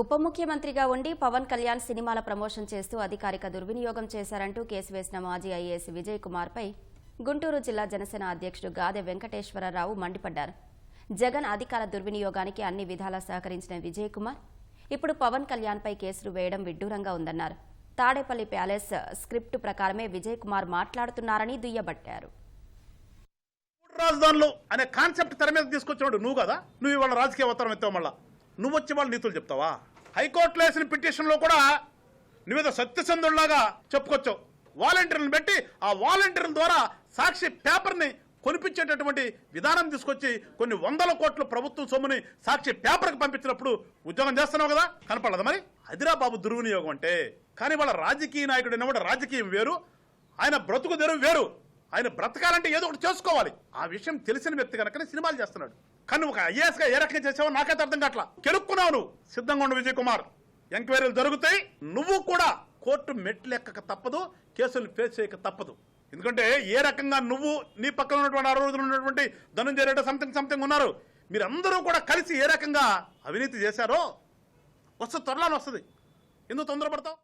ఉప ముఖ్యమంత్రిగా ఉండి పవన్ కళ్యాణ్ సినిమాల ప్రమోషన్ చేస్తూ అధికారిక దుర్వినియోగం చేశారంటూ కేసు వేసిన మాజీ ఐఏఎస్ విజయ్ కుమార్పై గుంటూరు జిల్లా జనసేన అధ్యక్షుడు గాదె వెంకటేశ్వరరావు మండిపడ్డారు. జగన్ అధికార దుర్వినియోగానికి అన్ని విధాలా సహకరించిన విజయ్ కుమార్ ఇప్పుడు పవన్ కళ్యాణ్పై కేసులు వేయడం విడ్డూరంగా ఉందన్నారు. తాడేపల్లి ప్యాలెస్ స్క్రిప్ట్ ప్రకారమే విజయ్ కుమార్ మాట్లాడుతున్నారని దుయ్యబట్టారు. రాజధానులు అనే కాన్సెప్ట్ తెర మీద తీసుకొచ్చినాడు నువ్వు కదా? నువ్వు ఇవాళ రాజకీయ అవతారం ఎత్తావు మళ్ళా. నువ్వు వచ్చి వాళ్ళు నీతులు చెప్తావా? హైకోర్టులో వేసిన పిటిషన్లో కూడా నువ్వేదో సత్యసంధుల్లాగా చెప్పుకొచ్చావు. వాలంటీర్లను పెట్టి ఆ వాలంటీర్ల ద్వారా సాక్షి పేపర్ని కొనిపించేటటువంటి విధానం తీసుకొచ్చి కొన్ని వందల కోట్ల ప్రభుత్వం సొమ్ముని సాక్షి పేపర్కి పంపించినప్పుడు ఉద్యోగం చేస్తున్నావు కదా? కనపడదు మరి? హైదరాబాబు దుర్వినియోగం అంటే కానీ వాళ్ళ రాజకీయ నాయకుడు కూడా రాజకీయం వేరు ఆయన బ్రతుకు తెరువు వేరు. ఆయన బ్రతకాలంటే ఏదో ఒకటి చేసుకోవాలి. ఆ విషయం తెలిసిన వ్యక్తి కనుక సినిమాలు చేస్తున్నాడు. కానీ ఒక ఐఏఎస్గా ఏ రకంగా చేసావో నాకైతే అర్థం కావట్లా. కెలుక్కున్నావు నువ్వు. సిద్ధంగా ఉండు విజయ్ కుమార్ ఎంక్వైరీలు జరుగుతాయి నువ్వు కూడా కోర్టు మెట్లు ఎక్కక తప్పదు కేసులు ఫేస్ చేయక తప్పదు. ఎందుకంటే ఏ రకంగా నువ్వు నీ పక్కన ఉన్నటువంటి ఆరు రోజులు ఉన్నటువంటి ధనుంజయ రెడ్డి సంథింగ్ సంథింగ్ ఉన్నారు. మీరందరూ కూడా కలిసి ఏ రకంగా అవినీతి చేశారో వస్తే త్వరలోనే వస్తుంది. ఎందుకు తొందరపడతావు?